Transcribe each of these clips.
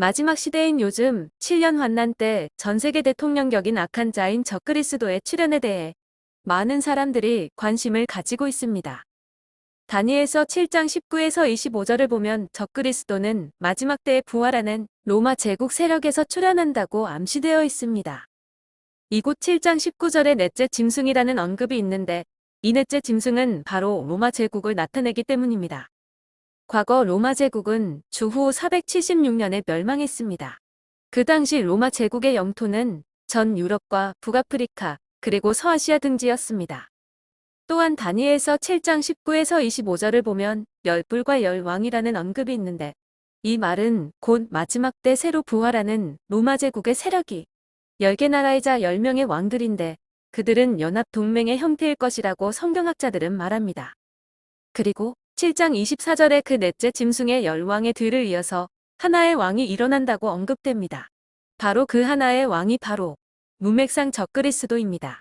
마지막 시대인 요즘 7년 환난 때 전 세계 대통령격인 악한 자인 적그리스도의 출현에 대해 많은 사람들이 관심을 가지고 있습니다. 다니엘서 7장 19에서 25절을 보면 적그리스도는 마지막 때에 부활하는 로마 제국 세력에서 출현한다고 암시되어 있습니다. 이곳 7장 19절에 넷째 짐승이라는 언급이 있는데 이 넷째 짐승은 바로 로마 제국을 나타내기 때문입니다. 과거 로마 제국은 주후 476년에 멸망했습니다. 그 당시 로마 제국의 영토는 전 유럽과 북아프리카 그리고 서아시아 등지였습니다. 또한 다니엘서 7장 19에서 25절을 보면 열불과 열왕이라는 언급이 있는데 이 말은 곧 마지막 때 새로 부활하는 로마 제국의 세력이 10개 나라이자 10명의 왕들인데 그들은 연합 동맹의 형태일 것이라고 성경학자들은 말합니다. 그리고 7장 24절에 그 넷째 짐승의 열왕의 뒤를 이어서 하나의 왕이 일어난다고 언급됩니다. 바로 그 하나의 왕이 바로 문맥상 적그리스도입니다.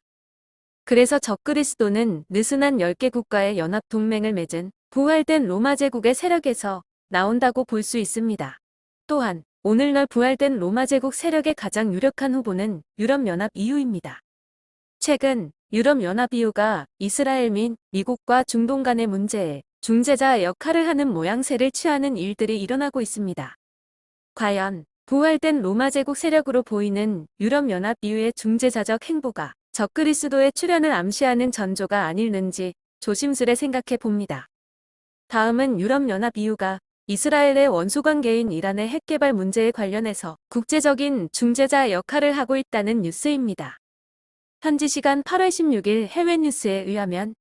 그래서 적그리스도는 느슨한 10개 국가의 연합 동맹을 맺은 부활된 로마 제국의 세력에서 나온다고 볼 수 있습니다. 또한 오늘날 부활된 로마 제국 세력의 가장 유력한 후보는 유럽연합 EU입니다. 최근 유럽연합 EU가 이스라엘 및 미국과 중동 간의 문제에 중재자 역할을 하는 모양새를 취하는 일들이 일어나고 있습니다. 과연 부활된 로마 제국 세력으로 보이는 유럽연합 EU의 중재자적 행보가 적그리스도의 출현을 암시하는 전조가 아닐는지 조심스레 생각해 봅니다. 다음은 유럽연합 EU가 이스라엘의 원수관계인 이란의 핵개발 문제에 관련해서 국제적인 중재자 역할을 하고 있다는 뉴스입니다. 현지 시간 8월 16일 해외 뉴스에 의하면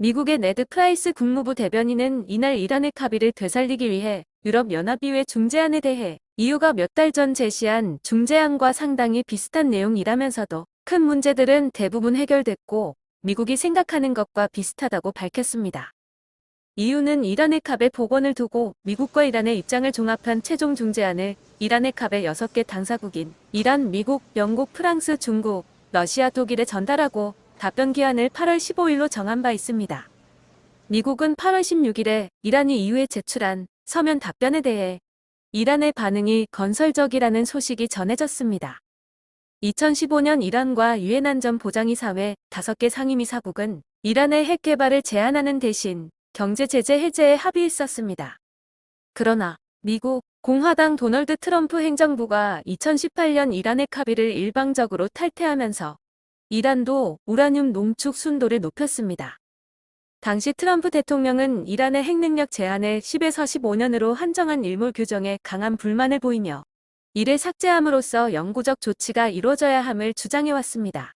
미국의 네드 프라이스 국무부 대변인은 이날 이란의 합의를 되살리기 위해 유럽연합의회 중재안에 대해 EU가 몇 달 전 제시한 중재안과 상당히 비슷한 내용이라면서도 큰 문제들은 대부분 해결됐고 미국이 생각하는 것과 비슷하다고 밝혔습니다. EU는 이란의 캅에 복원을 두고 미국과 이란의 입장을 종합한 최종 중재안을 이란의 캅의 6개 당사국인 이란, 미국, 영국, 프랑스, 중국, 러시아, 독일에 전달하고 답변 기한을 8월 15일로 정한 바 있습니다. 미국은 8월 16일에 이란이 이후에 제출한 서면 답변에 대해 이란의 반응이 건설적이라는 소식이 전해졌습니다. 2015년 이란과 유엔 안전 보장이사회 5개 상임이사국은 이란의 핵 개발을 제한하는 대신 경제 제재 해제에 합의했었습니다. 그러나 미국 공화당 도널드 트럼프 행정부가 2018년 이란의 합의를 일방적으로 탈퇴하면서 이란도 우라늄 농축 순도를 높였습니다. 당시 트럼프 대통령은 이란의 핵능력 제한을 10에서 15년으로 한정한 일몰 규정에 강한 불만을 보이며 이를 삭제함으로써 영구적 조치가 이루어져야 함을 주장해왔습니다.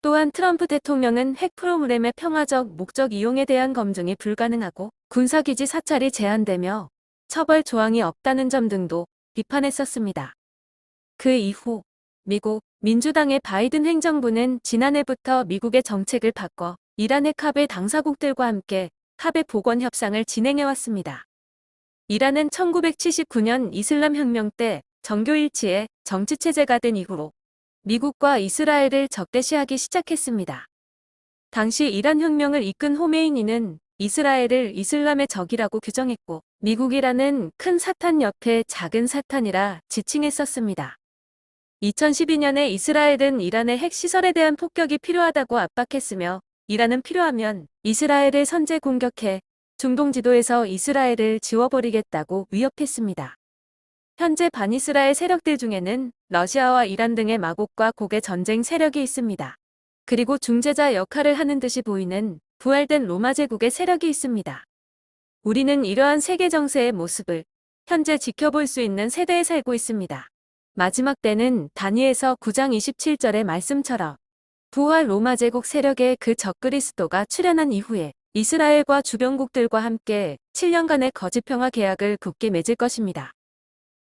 또한 트럼프 대통령은 핵 프로그램의 평화적 목적 이용에 대한 검증이 불가능하고 군사기지 사찰이 제한되며 처벌 조항이 없다는 점 등도 비판했었습니다. 그 이후 미국 민주당의 바이든 행정부는 지난해부터 미국의 정책을 바꿔 이란의 캅의 당사국들과 함께 캅의 복원 협상을 진행해왔습니다. 이란은 1979년 이슬람 혁명 때 정교일치에 정치체제가 된 이후로 미국과 이스라엘을 적대시하기 시작했습니다. 당시 이란 혁명을 이끈 호메이니는 이스라엘을 이슬람의 적이라고 규정했고 미국이라는 큰 사탄 옆에 작은 사탄이라 지칭했었습니다. 2012년에 이스라엘은 이란의 핵시설에 대한 폭격이 필요하다고 압박했으며 이란은 필요하면 이스라엘을 선제 공격해 중동 지도에서 이스라엘을 지워버리겠다고 위협했습니다. 현재 반이스라엘 세력들 중에는 러시아와 이란 등의 마곡과 곡의 전쟁 세력이 있습니다. 그리고 중재자 역할을 하는 듯이 보이는 부활된 로마 제국의 세력이 있습니다. 우리는 이러한 세계 정세의 모습을 현재 지켜볼 수 있는 세대에 살고 있습니다. 마지막 때는 다니에서 9장 27절의 말씀처럼 부활 로마 제국 세력의 그 적그리스도가 출현한 이후에 이스라엘과 주변국들과 함께 7년간의 거짓 평화 계약을 굳게 맺을 것입니다.